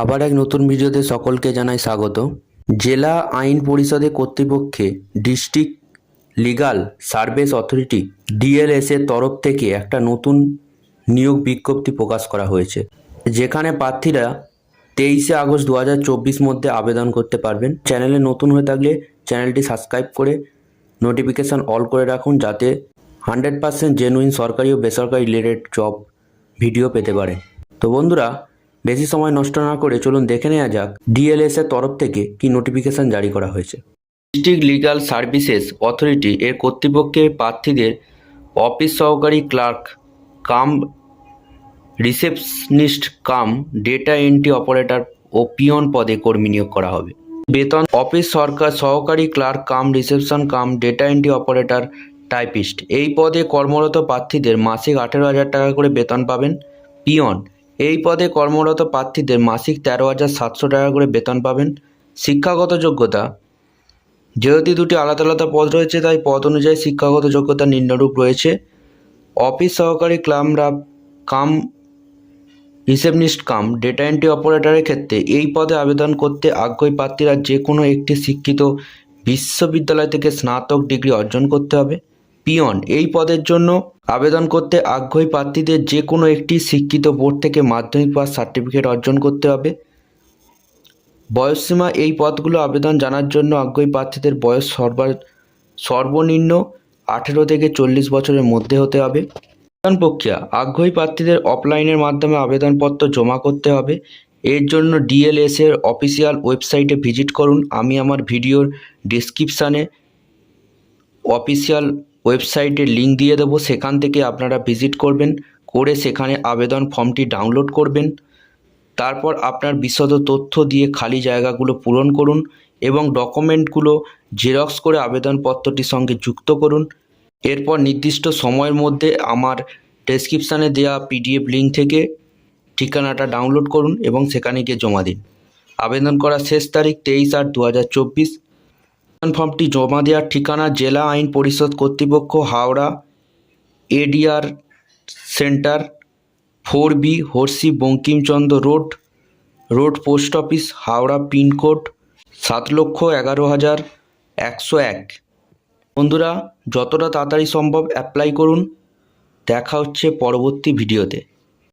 আবার এক নতুন ভিডিওতে সকলকে জানাই স্বাগত। জেলা আইন পরিষদে কর্তৃপক্ষে district legal service authority DLS এর তরফ থেকে একটা নতুন নিয়োগ বিজ্ঞপ্তি প্রকাশ করা হয়েছে, যেখানে প্রার্থীরা তেইশে আগস্ট দু হাজার চব্বিশ মধ্যে আবেদন করতে পারবেন। চ্যানেলে নতুন হয়ে থাকলে চ্যানেলটি সাবস্ক্রাইব করে নোটিফিকেশান অল করে রাখুন, যাতে হান্ড্রেড পার্সেন্ট জেনুইন সরকারি ও বেসরকারি রিলেটেড জব ভিডিও পেতে পারে। তো বন্ধুরা বেশি সময় নষ্ট না করে চলুন দেখে নেওয়া যাক ডিএলএস এর তরফ থেকে কি নোটিফিকেশন জারি করা হয়েছে। ডিস্ট্রিক্ট লিগাল সার্ভিসেস অথরিটি এর কর্তৃপক্ষে প্রার্থীদের অফিস সহকারী clerk cum receptionist cum data entry operator ও পিয়ন পদে কর্মী নিয়োগ করা হবে। বেতন অফিস সরকার সহকারী clerk cum reception cum data entry operator typist এই পদে কর্মরত প্রার্থীদের মাসিক আঠেরো হাজার টাকা করে বেতন পাবেন পিয়ন। এই পদে কর্মরত প্রার্থীদের মাসিক তেরো হাজার সাতশো টাকা করে বেতন পাবেন শিক্ষাগত যোগ্যতা। যেহেতু দুটি আলাদা আলাদা পদ রয়েছে, তাই পদ অনুযায়ী শিক্ষাগত যোগ্যতা নিম্নরূপ রয়েছে। অফিস সহকারী ক্লামরা কাম রিসেপনিস্ট কাম, ডেটা এন্ট্রি অপারেটরের ক্ষেত্রে এই পদে আবেদন করতে আগ্রহী প্রার্থীরা যে কোনো একটি শিক্ষিত বিশ্ববিদ্যালয় থেকে স্নাতক ডিগ্রি অর্জন করতে হবে। পিয়ন এই পদের জন্য আবেদন করতে আগ্রহী প্রার্থীদের যে কোনো একটি শিক্ষিত বোর্ড থেকে মাধ্যমিক পাস সার্টিফিকেট অর্জন করতে হবে। বয়সসীমা এই পদগুলো আবেদন জানার জন্য আগ্রহী প্রার্থীদের বয়স সর্বা, সর্বনিম্ন আঠেরো থেকে চল্লিশ বছরের মধ্যে হতে হবে। আবেদন প্রক্রিয়া, আগ্রহী প্রার্থীদের অফলাইনের মাধ্যমে আবেদনপত্র জমা করতে হবে। এর জন্য ডিএলএস এর অফিসিয়াল ওয়েবসাইটে ভিজিট করুন। আমি আমার ভিডিওর ডিসক্রিপশানে অফিসিয়াল ওয়েবসাইটের লিঙ্ক দিয়ে দেবো, সেখান থেকে আপনারা ভিজিট করবেন, করে সেখানে আবেদন ফর্মটি ডাউনলোড করবেন। তারপর আপনার বিশদ তথ্য দিয়ে খালি জায়গাগুলো পূরণ করুন এবং ডকুমেন্টগুলো জেরক্স করে আবেদনপত্রটির সঙ্গে যুক্ত করুন। এরপর নির্দিষ্ট সময়ের মধ্যে আমার ডেসক্রিপশানে দেওয়া পিডিএফ লিঙ্ক থেকে ঠিকানাটা ডাউনলোড করুন এবং সেখানে গিয়ে জমা দিন। আবেদন করার শেষ তারিখ তেইশ আট দু ফর্মটি জমা দেওয়ার ঠিকানা জেলা আইন পরিষদ কর্তৃপক্ষ Howrah, ADR centre, four B Rishi Bankimchandra road road post office, Howrah pincode, সাত লক্ষ এগারো হাজার একশো এক। বন্ধুরা, যতটা তাড়াতাড়ি সম্ভব অ্যাপ্লাই করুন। দেখা হচ্ছে পরবর্তী ভিডিওতে।